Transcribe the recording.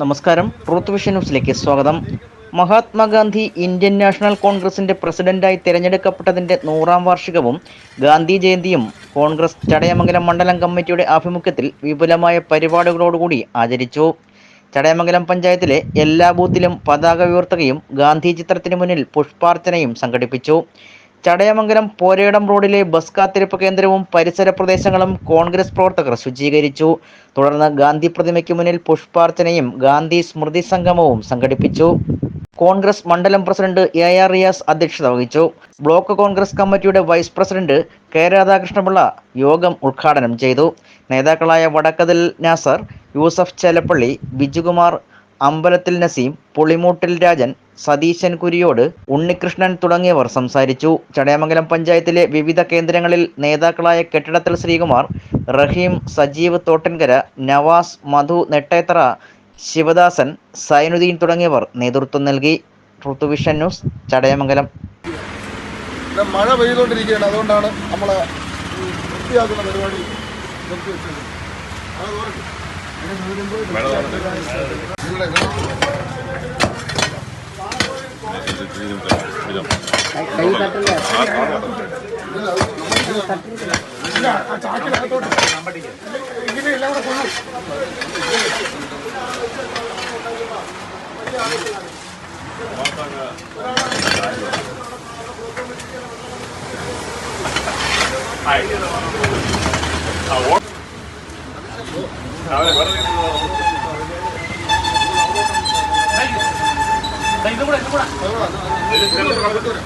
നമസ്കാരം. Truth vision ന്യൂസിലേക്ക് സ്വാഗതം. മഹാത്മാഗാന്ധി ഇന്ത്യൻ നാഷണൽ കോൺഗ്രസിന്റെ പ്രസിഡന്റായി തിരഞ്ഞെടുക്കപ്പെട്ടതിന്റെ നൂറാം വാർഷികവും ഗാന്ധി ജയന്തിയും കോൺഗ്രസ് ചടയമംഗലം മണ്ഡലം കമ്മിറ്റിയുടെ ആഭിമുഖ്യത്തിൽ വിപുലമായ പരിപാടികളോടുകൂടി ആചരിച്ചു. ചടയമംഗലം പഞ്ചായത്തിലെ എല്ലാ ബൂത്തിലും പതാക ഉയർത്തുകയും ഗാന്ധി ചിത്രത്തിന് മുന്നിൽ പുഷ്പാർച്ചനയും സംഘടിപ്പിച്ചു. ചടയമംഗലം പോരേടം റോഡിലെ ബസ് കാത്തിരിപ്പ് കേന്ദ്രവും പരിസര പ്രദേശങ്ങളും കോൺഗ്രസ് പ്രവർത്തകർ ശുചീകരിച്ചു. തുടർന്ന് ഗാന്ധി പ്രതിമയ്ക്ക് മുന്നിൽ പുഷ്പാർച്ചനയും ഗാന്ധി സ്മൃതി സംഗമവും സംഘടിപ്പിച്ചു. കോൺഗ്രസ് മണ്ഡലം പ്രസിഡന്റ് എ ആർ റിയാസ് അധ്യക്ഷത വഹിച്ചു. ബ്ലോക്ക് കോൺഗ്രസ് കമ്മിറ്റിയുടെ വൈസ് പ്രസിഡന്റ് കെ രാധാകൃഷ്ണപിള്ള യോഗം ഉദ്ഘാടനം ചെയ്തു. നേതാക്കളായ വടക്കതിൽ നാസർ യൂസഫ് ചേലപ്പള്ളി ബിജുകുമാർ അമ്പലത്തിൽ നസീം പുളിമൂട്ടിൽ രാജൻ സതീശൻ കുരിയോട് ഉണ്ണികൃഷ്ണൻ തുടങ്ങിയവർ സംസാരിച്ചു. ചടയമംഗലം പഞ്ചായത്തിലെ വിവിധ കേന്ദ്രങ്ങളിൽ നേതാക്കളായ കെട്ടിടത്തിൽ ശ്രീകുമാർ റഹീം സജീവ് തോട്ടൻകര നവാസ് മധു നെട്ടേത്തറ ശിവദാസൻ സൈനുദ്ദീൻ തുടങ്ങിയവർ നേതൃത്വം നൽകി. ഋതുവിഷൻ ന്യൂസ് ചടയമംഗലം. മഴ പെയ്തുകൊണ്ടിരിക്കുകയാണ്. അതുകൊണ്ടാണ് നമ്മൾ വൃത്തിയാക്കുന്ന പരിപാടി നിർത്തി വെച്ചത് അത് തോരട്ടെ. ഇവിടെ, ഇവിടെ. ഇല്ല, ആ ചാക്കിനകത്തോട്ട് ഇങ്ങനെ എല്ലാം കൂടെ കൊള്ളു അതുകൂടെ, അതുകൂടെ.